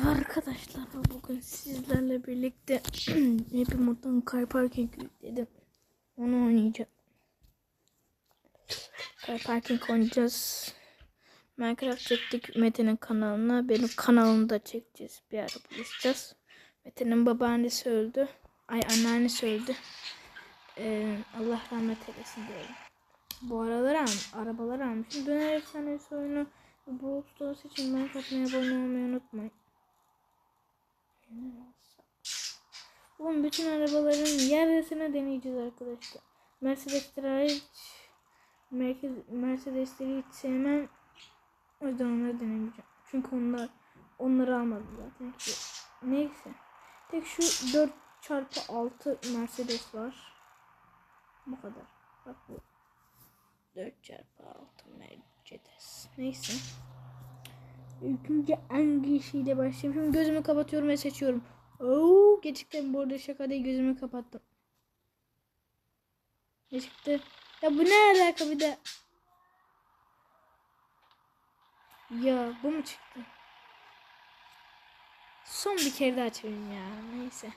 Merhaba arkadaşlar. Bugün sizlerle birlikte Happy Mod'dan Car Parking yükledim. Onu oynayacağım. Car Parking oynayacağız. Minecraft çektik Mete'nin kanalına. Benim kanalımda çekeceğiz. Bir ara buluşacağız. Mete'nin babaannesi öldü. Ay anneannesi öldü. Ee, Allah rahmet eylesin diyelim. Bu aralar al, arabalar almışım. Döner efsanesi oyunu Brawl Stars için Minecraft'a abone olmayı unutmayın. Oğlum bütün arabaların yerlisine deneyeceğiz arkadaşlar. Mercedes'leri Merkez, Mercedes'leri hiç sevmem. O yüzden onları denemeyeceğim. Çünkü onlar onları almadım zaten ki. Neyse. Tek şu 4 çarpı 6 Mercedes var. Bu kadar. Bak bu. 4 çarpı 6 Mercedes. Neyse. İlk önce hangisiyle başlayayım? Şimdi gözümü kapatıyorum ve seçiyorum. Oo, gerçekten bu arada şaka değil gözümü kapattım. Ne çıktı? Ya bu ne alaka bir de? Ya bu mu çıktı? Son bir kere daha çevireyim ya. Neyse.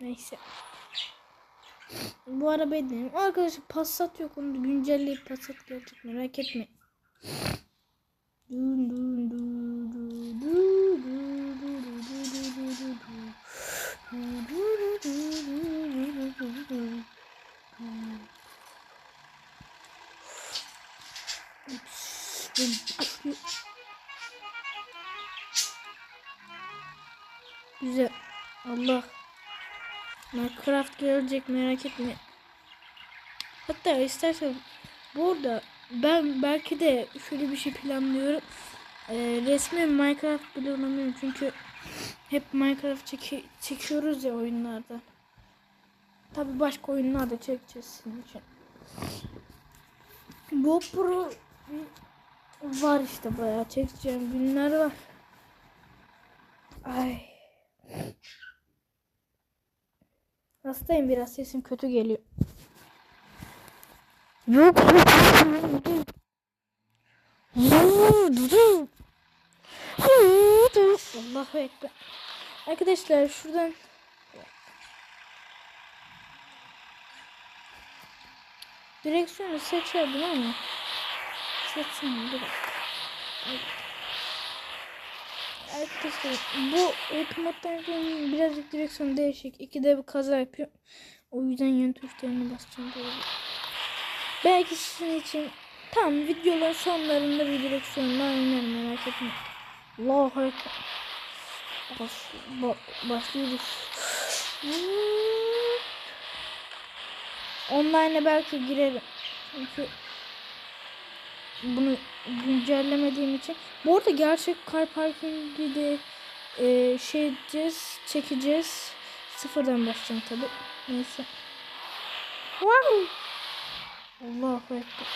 Neyse. Bu arabayı deneyim. Arkadaşlar Passat yok. Onu güncelleyip Passat gelecek. Merak etme. Güzel. Allah. Minecraft gelecek merak etme. Hatta istersen burada ben belki de şöyle bir şey planlıyorum. Ee, resmi Minecraft bile oynamıyorum çünkü hep Minecraft çeki çekiyoruz ya oyunlarda. Tabi başka oyunlar da çekeceğiz sizin için. GoPro var işte bayağı çekeceğim günler var. Ay. Hastayım biraz sesim kötü geliyor. Allahu ekber. Arkadaşlar şuradan direksiyonu seçerdim ama seçsem bir dakika. Arkadaşlar bu otomattan birazcık direksiyon değişik. İkide bir kaza yapıyor. O yüzden yön tuşlarına basacağım böyle. Belki sizin için tam videoların sonlarında bir direksiyonla oynarım merak etmeyin. Allahu Ekber. Baş, ba, başlıyoruz. Online'a belki girerim. Çünkü bunu güncellemediğim için. Bu arada gerçek car parkingi de e, şey edeceğiz, çekeceğiz. Sıfırdan başlayacağım tabi. Neyse. Wow. Allahu Ekber.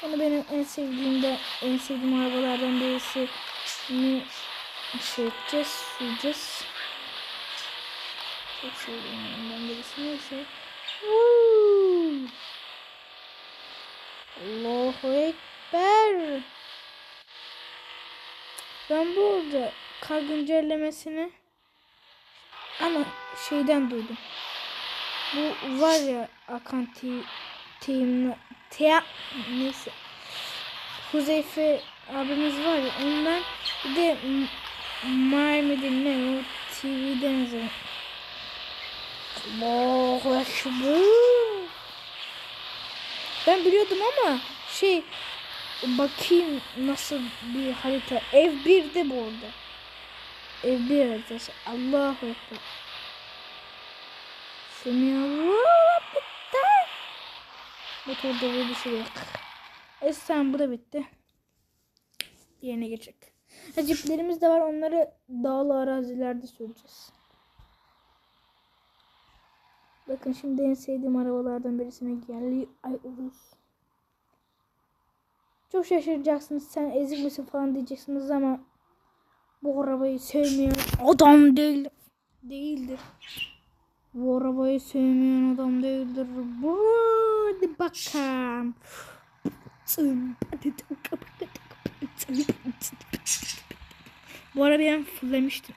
Sonra benim en sevdiğim de en sevdiğim arabalardan birisi ne şey edeceğiz, süreceğiz. Çok sevdiğim ondan birisi neyse. Woo. Allahu Ekber. Ben bu arada kar güncellemesini ama şeyden duydum. Bu var ya Akan Team Team neyse. Huzeyfe abimiz var ya ondan bir de Miami'de ne o TV'den izledim. Allahu Ekber. Ben biliyordum ama şey bakayım nasıl bir harita. Ev 1'de bu arada. Ev 1 haritası. Allahu Ekber. Bir şey yok. Evet tamam bu da bitti. Yerine geçecek. Ciplerimiz de var. Onları dağlı arazilerde süreceğiz. Bakın şimdi en sevdiğim arabalardan birisine geldi. Ay Urus. Çok şaşıracaksınız. Sen ezik misin falan diyeceksiniz ama bu arabayı sevmeyen adam değil. Değildir. Bu arabayı sevmeyen adam değildir. Bu hadi bakalım. Bu ara ben fullemiştim.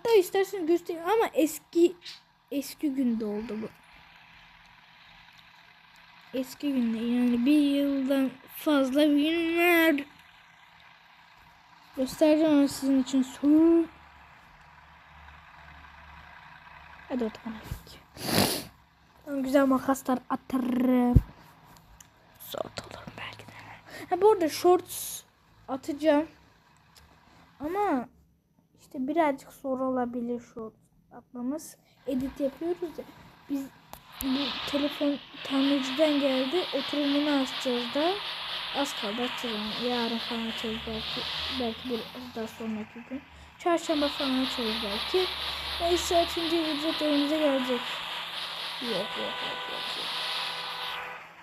Hatta istersen göstereyim ama eski eski günde oldu bu. Eski günde yani bir yıldan fazla günler. Göstereceğim ama sizin için soğuk. Hadi. Ben güzel makaslar atarım. Soğut olurum belki de. Ha bu arada shorts atacağım. Ama işte birazcık zor olabilir shorts atmamız. Edit yapıyoruz ya. Biz bu telefon tamirciden geldi. Oturumunu açacağız da. Az kaldı açacağım. Yarın falan açarız belki. Belki biraz daha sonraki gün. Çarşamba falan açarız belki. Neyse açınca ücret elimize gelecek. Yok yok yok yok. yok.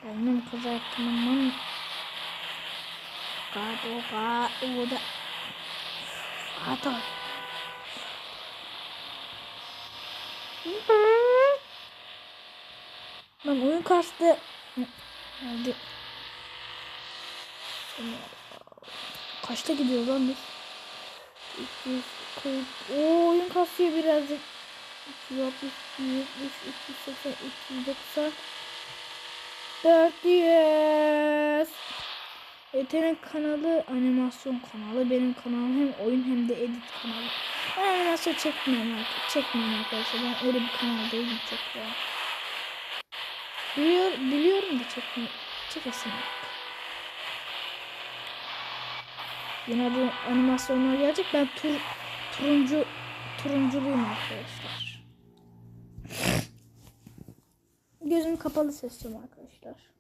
Benim kızartmamın kabuğa uda. Hadi. Lan oyun kastı. Hadi. Kaçta gidiyor lan biz? 240. Oo oyun kasıyor birazcık. 260, 270, 280, 290. 400. Yetenek kanalı animasyon kanalı. Benim kanalım hem oyun hem de edit kanalı. Ben animasyon çekmiyorum artık. Çekmiyorum arkadaşlar. Ben öyle bir kanal değilim çok ya. Biliyor, biliyorum da çekmiyorum. Çekesin. Yine bu animasyonlar gelecek. Ben tur, turuncu turunculuyum arkadaşlar. Gözüm kapalı seçeceğim arkadaşlar.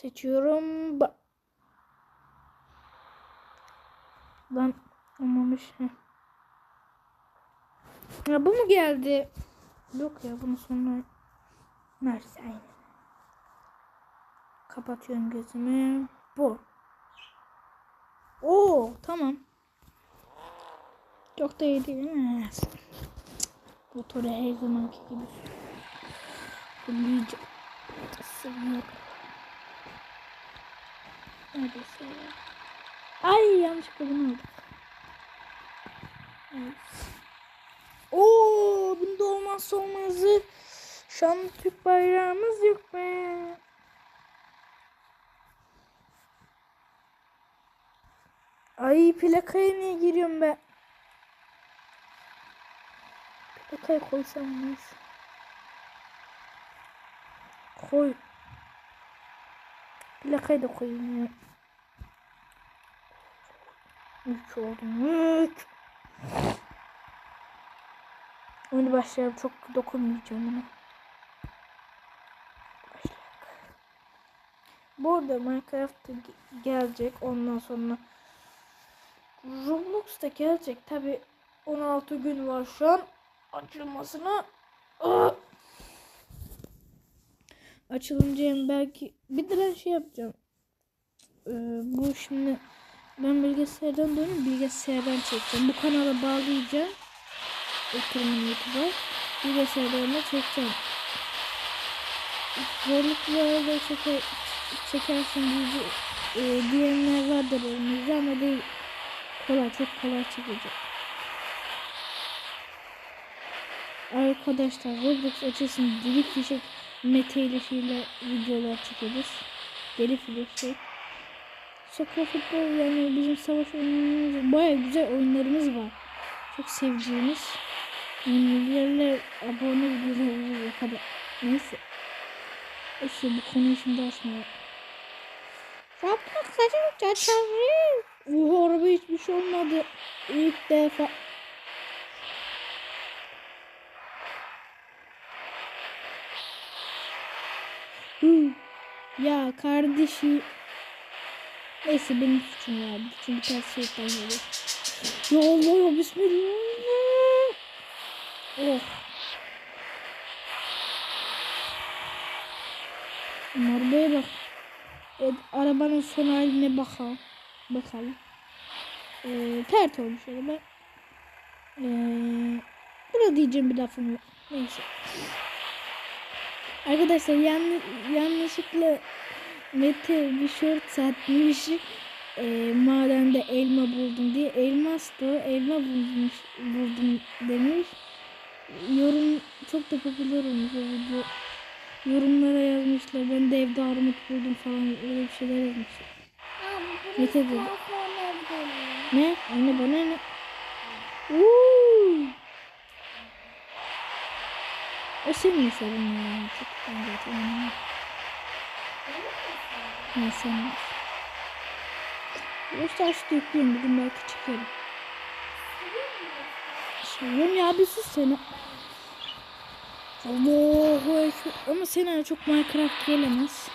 Seçiyorum. Ba ben olmamış. Ya bu mu geldi? Yok ya bunu sonra Nerede aynen. Kapatıyorum gözümü. Bu. Oo tamam. Çok da iyi değil mi? Motoru her zamanki gibi. Fullleyeceğim. Sığmıyor. Neredeyse ya. Ay yanlışlıkla bunu aldım. Evet. Oo bunda olmazsa olmazı. Şu an Türk bayrağımız yok be. Ay plakaya niye giriyorum be? Plakayı koysam neyse. Koy. Plakayı da koyayım ya. Üç oldu. Üç. Oyunu başlayalım. Çok dokunmayacağım ona. Bu arada Minecraft gelecek. Ondan sonra Roblox da gelecek. Tabi 16 gün var şu an açılmasına. Aa! Açılınca hem belki bir de şey yapacağım. Ee, bu şimdi ben bilgisayardan dönüp bilgisayardan çekeceğim. Bu kanala bağlayacağım. Oturumun YouTube'a. Bilgisayardan da çekeceğim. Zorluklarla çeker, çekersin diye e, diyenler vardır elimizde ama değil. Kolay çok kolay çekecek. Arkadaşlar Roblox açılsın deli fişek Mete ile şeyle videolar çekeriz. Deli fişek. Şaka futbol yani bizim savaş oyunlarımız baya güzel oyunlarımız var. Çok sevdiğimiz. Milyarlar abone videolarımız var. Hadi. Neyse. İşte bu konuyu şimdi açmıyor. Roblox açılınca açarız. Bu araba hiçbir şey olmadı. İlk defa. Ya kardeşi. Neyse benim suçum vardı. Çünkü ters şeytan geliyor. Ya Allah ya bismillah. Oh. Arabaya bak. Evet, arabanın son haline bakalım. Bakalım. Ee, tert olmuş araba. Ee, burada diyeceğim bir lafım yok. Neyse. Arkadaşlar yanlış, yanlışlıkla Mete bir short satmış. Ee, madende elma buldum diye. Elmas da elma bulmuş, buldum demiş. Yorum çok da popüler olmuş o video. Yorumlara yazmışlar. Ben de evde armut buldum falan öyle bir şeyler yazmışlar. Mete dedi. Ne? Anne bana ne? Uuu. O senin hesabın ya. Çok ben zaten anlamam. Ha sen. Yoksa açtı yüklüyorum bugün belki çekerim. Seviyorum ya bir sus seni. Allahu Ekber. Ama Sena çok Minecraft gelemez.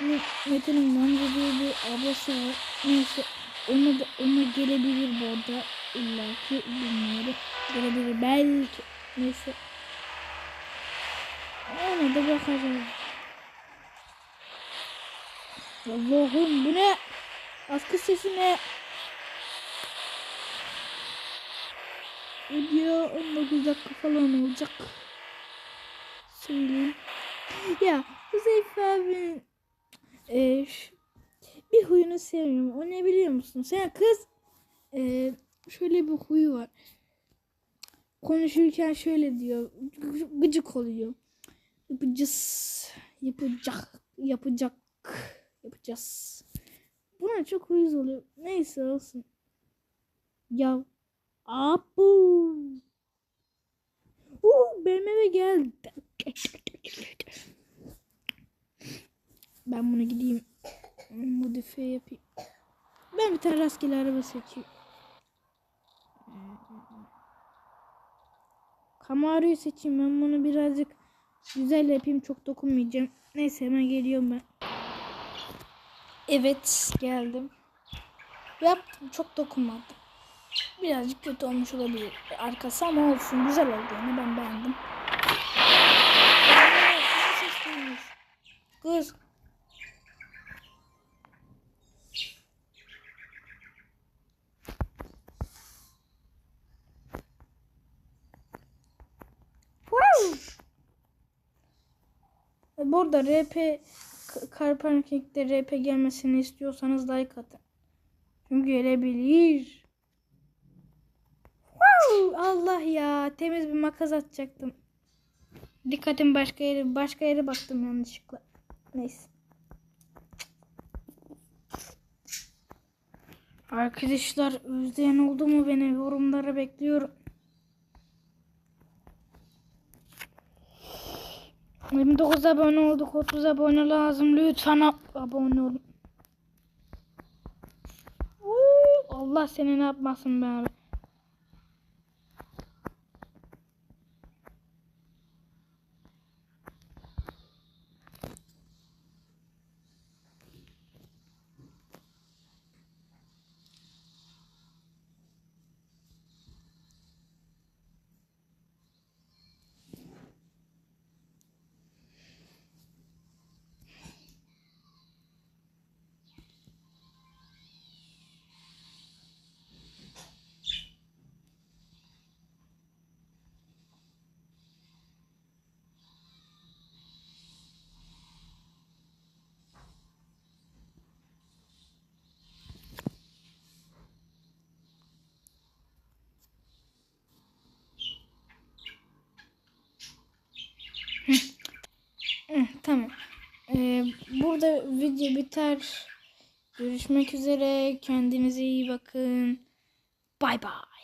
Bu Mete'nin Manca diye bir ablası var. Neyse ona da ona gelebilir bu arada. İlla ki bilmiyorum. Gelebilir belki. Neyse. Ona da bakacağız. Allah'ım bu ne? Askı sesi ne? Video 19 dakika falan olacak. Söyleyeyim. Ya Huzeyfe abinin e, bir huyunu sevmiyorum. O ne biliyor musun? Sen kız e, şöyle bir huyu var. Konuşurken şöyle diyor. gı- Gıcık oluyor. Yapacağız. Yapacak. Yapacak. Yapacağız. Buna çok uyuz oluyor. Neyse olsun. Ya. Abu. Uuu eve geldi. Ben bunu gideyim modifiye yapayım. Ben bir tane rastgele araba seçeyim. Camaro'yu seçeyim. Ben bunu birazcık güzel yapayım. Çok dokunmayacağım. Neyse hemen geliyorum ben. Evet geldim. Yaptım. Çok dokunmadım. Birazcık kötü olmuş olabilir arkası ama olsun. Güzel oldu yani ben beğendim. Kız. Wow. E, Burada RP K- Car Parking'de RP gelmesini istiyorsanız like atın. Çünkü gelebilir. Allah ya temiz bir makas atacaktım. Dikkatim başka yere başka yere baktım yanlışlıkla. Neyse. Arkadaşlar özleyen oldu mu beni yorumlara bekliyorum. 29 abone olduk. 30 abone lazım. Lütfen ab- abone olun. Allah seni ne yapmasın be abi. Eh, tamam. Ee, burada video biter. Görüşmek üzere. Kendinize iyi bakın. Bay bay.